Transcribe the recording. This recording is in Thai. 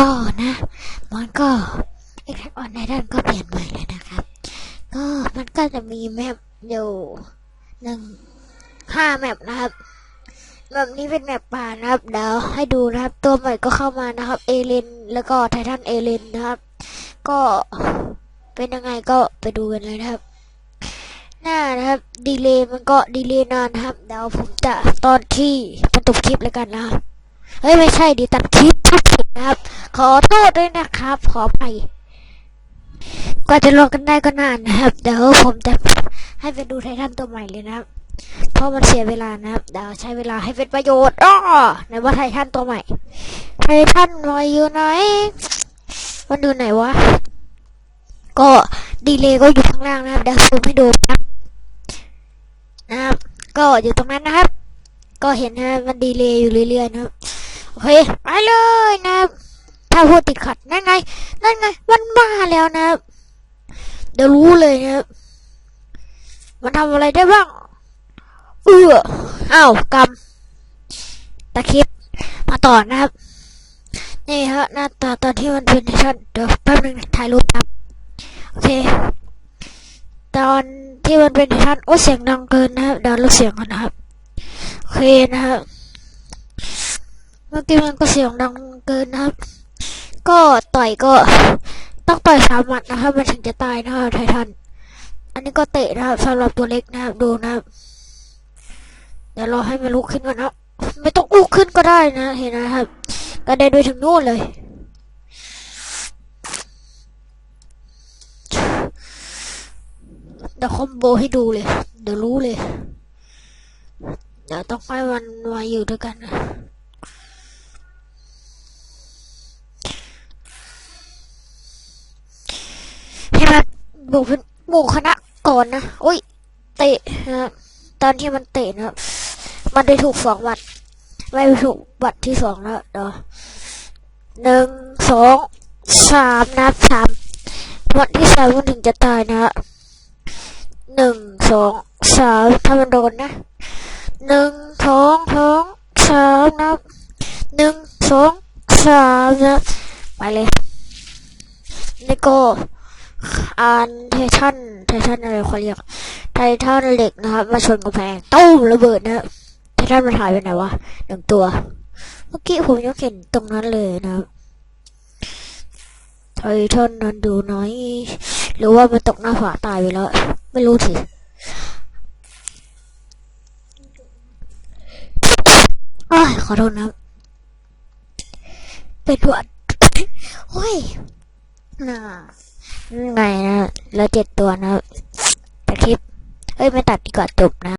ก็นะ มันก็เอ็กซ์ออนไลน์ก็เปลี่ยนใหม่เลยนะครับ ก็มันก็จะมีแมปอยู่หนึ่งห้าแมปนะครับแบบนี้เป็นแมปป่านะครับเดี๋ยวให้ดูนะครับ ตัวใหม่ก็เข้ามานะครับ เอเลนแล้วก็ไททันเอเลนนะครับ ก็เป็นยังไงก็ไปดูกันเลยนะครับ หน้านะครับดีเลย์มันก็ดีเลย์นานครับเดี๋ยวผมจะตอนที่ประตูคลิปแล้วกันนะเฮ้ยไม่ใช่ดีตัดคลิปทุกผิดนะครับ ขอโทษด้วยนะครับ ขอไปกว่าจะรอกันได้ก็นานนะครับเดี๋ยวผมจะให้ไปดูไททันตัวใหม่เลยนะครับ เพราะมันเสียเวลานะครับเดี๋ยวใช้เวลาให้เป็นประโยชน์อ้อไหนว่าไททันตัวใหม่ ไททันลอยอยู่ไหนมันอยู่ไหนวะ ก็ดีเลย์ก็อยู่ข้างล่างนะครับเดี๋ยวซูมให้ดูนะครับ ก็อยู่ตรงนั้นนะครับ ก็เห็นนะมันดีเลย์อยู่เรื่อยๆนะครับโอเคไปเลยนะครับ ถ้าพูดติดขัดนั่นไง นั่นไง มันมาแล้วนะเดี๋ยวรู้เลยนะมันทำอะไรได้บ้าง เอออ้าวกำตะคริปมาต่อนะครับ นี่ฮะหน้าตาตอนที่มันเป็นชั้นเดี๋ยวแป๊บนึงถ่ายรูปครับโอเค ตอนที่มันเป็นชั้นโอ้เสียงดังเกินนะครับเดี๋ยวลดเสียงก่อนนะครับโอเคนะครับเมื่อกี้มันก็เสียงดังเกินนะครับ ก็ต่อยก็ต้องต่อยสามหมัดนะครับ มันถึงจะตายนะครับไททัน อันนี้ก็เตะนะครับสำหรับตัวเล็กนะครับดูนะครับเดี๋ยวรอให้มันลุกขึ้นก่อนนะไม่ต้องลุกขึ้นก็ได้นะเห็นนะครับกระเด็นไปถึงนู่นเลย เดี๋ยวคอมโบให้ดูเลย เดี๋ยวรู้เลย เดี๋ยวต้องให้มันมาอยู่ด้วยกันนะ ให้ มันบุกเป็นบุกคณะก่อนนะอุ้ยเตะนะตอนที่มันเตะนะมันได้ถูกสองบัตรไม่ถูกบัตรที่สองแล้วเดี๋ยวหนึ่งสองสามนับสามวันที่สามมันถึงจะตายนะฮะหนึ่งสองสามถ้ามันโดนนะหนึ่งสองสองสามนับหนึ่งสองสามนะไปเลยนี่ก็ อ่านไททันไททันอะไรเขาเรียกไททันเหล็กนะครับ มาชนกำแพงตุ้มระเบิดนะไททันมันหายไปไหนวะหนึ่งตัว เมื่อกี้ผมยังเห็นตรงนั้นเลยนะครับไททันนั้นดูน้อย หรือว่ามันตกหน้าผาตายไปแล้ว ไม่รู้สิอขอโทษนะเป็นหวัดโอ้ยน่า ไงนะแล้วเจ็ดตัวนะแต่คลิป เอ้ย ไม่ตัดดีกว่าจบนะ